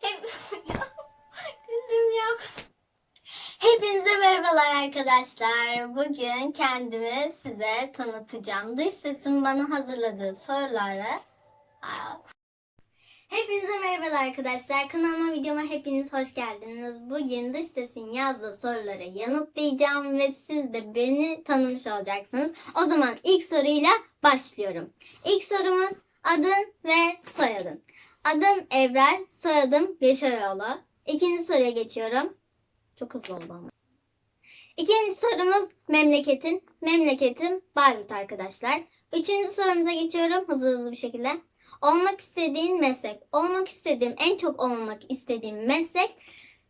Hep... Güldüm ya. Hepinize merhabalar arkadaşlar. Bugün kendimi size tanıtacağım. Dış sesin bana hazırladığı sorulara... Aa. Hepinize merhabalar arkadaşlar. Kanalıma videoma hepiniz hoş geldiniz. Bugün dış sesin yazdığı sorulara yanıtlayacağım ve siz de beni tanımış olacaksınız. O zaman ilk soruyla başlıyorum. İlk sorumuz adın ve soyadın. Adım Evren, soyadım Yaşaroğlu. İkinci soruya geçiyorum. Çok hızlı oldu ama. İkinci sorumuz memleketin. Memleketim Bayburt arkadaşlar. Üçüncü sorumuza geçiyorum hızlı hızlı bir şekilde. Olmak istediğin meslek. Olmak istediğim, en çok olmak istediğim meslek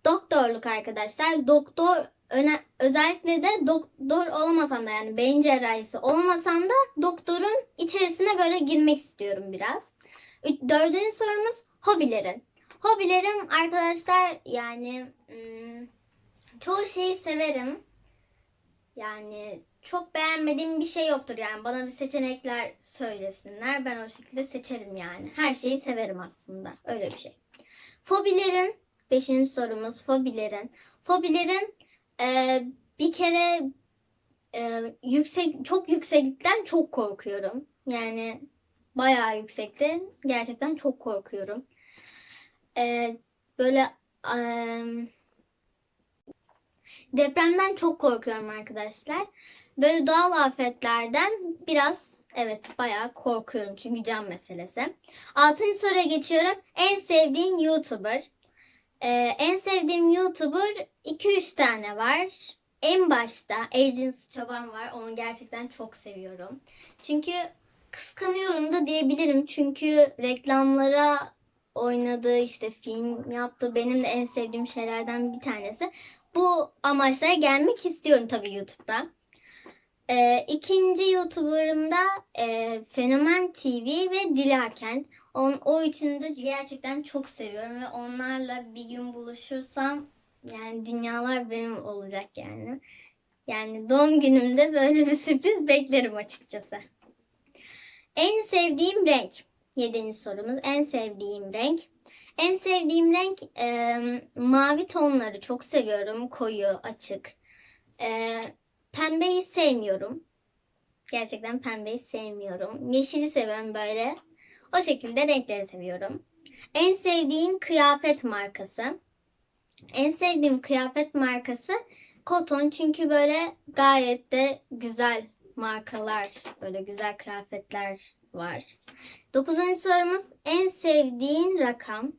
doktorluk arkadaşlar. Doktor öne, özellikle de doktor olamasam da yani beyin cerrahisi olmasam da doktorun içerisine böyle girmek istiyorum biraz. Dördüncü sorumuz hobilerin. Hobilerim arkadaşlar yani hmm, çoğu şeyi severim. Yani çok beğenmediğim bir şey yoktur yani bana bir seçenekler söylesinler ben o şekilde seçerim yani. Her şeyi severim aslında öyle bir şey. Fobilerin beşinci sorumuz fobilerin. Fobilerin e, bir kere e, yüksek çok yükseklikten çok korkuyorum. Yani bayağı yüksekte gerçekten çok korkuyorum. E, böyle e, depremden çok korkuyorum arkadaşlar. Böyle doğal afetlerden biraz evet bayağı korkuyorum çünkü can meselesi. Altıncı soruya geçiyorum. En sevdiğin YouTuber. Ee, en sevdiğim YouTuber 2-3 tane var. En başta Agency Çoban var. Onu gerçekten çok seviyorum. Çünkü kıskanıyorum da diyebilirim. Çünkü reklamlara oynadığı işte film yaptığı benim de en sevdiğim şeylerden bir tanesi. Bu amaçlara gelmek istiyorum tabii YouTube'da. Ee, ikinci YouTuber'ım da e, Fenomen TV ve Dilakent. On, o üçünü de gerçekten çok seviyorum ve onlarla bir gün buluşursam yani dünyalar benim olacak yani. Yani doğum günümde böyle bir sürpriz beklerim açıkçası. En sevdiğim renk. Yedinci sorumuz. En sevdiğim renk. En sevdiğim renk e, mavi tonları çok seviyorum. Koyu, açık. E, pembeyi sevmiyorum. Gerçekten pembeyi sevmiyorum. Yeşili seviyorum böyle. O şekilde renkleri seviyorum. En sevdiğim kıyafet markası. En sevdiğim kıyafet markası Koton çünkü böyle gayet de güzel markalar, böyle güzel kıyafetler var. Dokuzuncu sorumuz en sevdiğin rakam.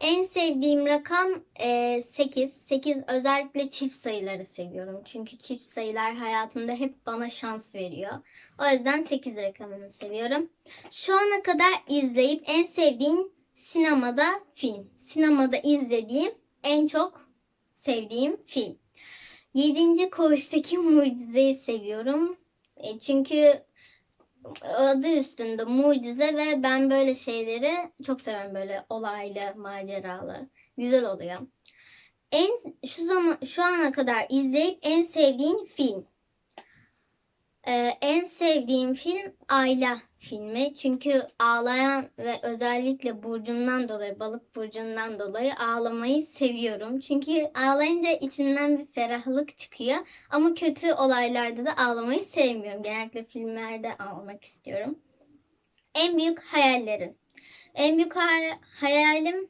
En sevdiğim rakam e, 8. 8 özellikle çift sayıları seviyorum. Çünkü çift sayılar hayatımda hep bana şans veriyor. O yüzden 8 rakamını seviyorum. Şu ana kadar izleyip en sevdiğim sinemada film. Sinemada izlediğim en çok sevdiğim film. 7. Koğuştaki Mucize'yi seviyorum. E, çünkü adı üstünde mucize ve ben böyle şeyleri çok seviyorum böyle olaylı, maceralı. Güzel oluyor. En şu zaman şu ana kadar izleyip en sevdiğin film. Ee, en sevdiğim film Ayla filmi. Çünkü ağlayan ve özellikle burcumdan dolayı, balık burcundan dolayı ağlamayı seviyorum. Çünkü ağlayınca içimden bir ferahlık çıkıyor. Ama kötü olaylarda da ağlamayı sevmiyorum. Genellikle filmlerde ağlamak istiyorum. En büyük hayallerin. En büyük hay- hayalim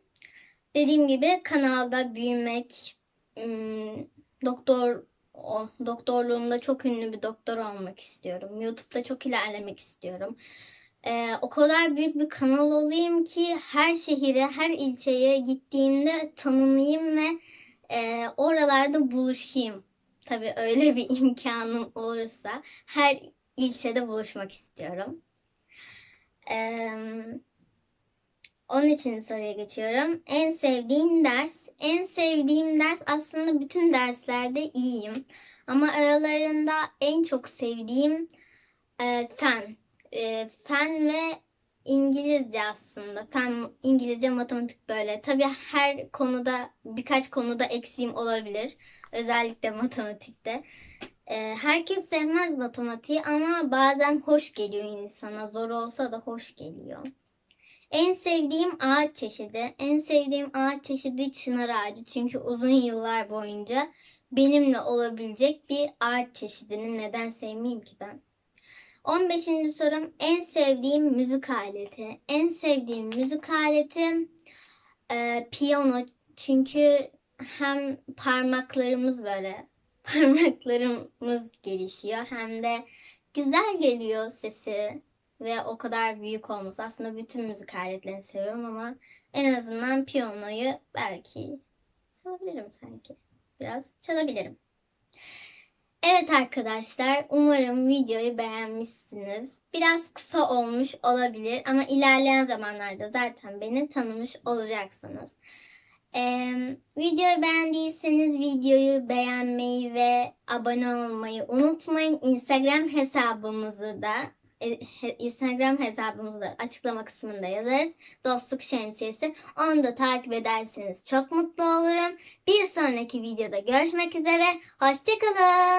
dediğim gibi kanalda büyümek, hmm, doktor o doktorluğumda çok ünlü bir doktor olmak istiyorum. YouTube'da çok ilerlemek istiyorum. Ee, o kadar büyük bir kanal olayım ki her şehire, her ilçeye gittiğimde tanınayım ve e, oralarda buluşayım. Tabii öyle bir imkanım olursa her ilçede buluşmak istiyorum. Ee, 13. soruya geçiyorum. En sevdiğin ders? En sevdiğim ders aslında bütün derslerde iyiyim. Ama aralarında en çok sevdiğim e, fen. E, fen ve İngilizce aslında. Fen, İngilizce, matematik böyle. Tabii her konuda, birkaç konuda eksiğim olabilir. Özellikle matematikte. E, herkes sevmez matematiği ama bazen hoş geliyor insana. Zor olsa da hoş geliyor. En sevdiğim ağaç çeşidi. En sevdiğim ağaç çeşidi çınar ağacı. Çünkü uzun yıllar boyunca benimle olabilecek bir ağaç çeşidini neden sevmeyeyim ki ben? 15. sorum en sevdiğim müzik aleti. En sevdiğim müzik aleti e, piyano. Çünkü hem parmaklarımız böyle parmaklarımız gelişiyor hem de güzel geliyor sesi ve o kadar büyük olması. Aslında bütün müzik aletlerini seviyorum ama en azından piyanoyu belki çalabilirim sanki. Biraz çalabilirim. Evet arkadaşlar, umarım videoyu beğenmişsiniz. Biraz kısa olmuş olabilir ama ilerleyen zamanlarda zaten beni tanımış olacaksınız. Ee, videoyu beğendiyseniz videoyu beğenmeyi ve abone olmayı unutmayın. Instagram hesabımızı da Instagram hesabımızı da açıklama kısmında yazarız. Dostluk Şemsiyesi. Onu da takip ederseniz çok mutlu olurum. Bir sonraki videoda görüşmek üzere. Hoşçakalın.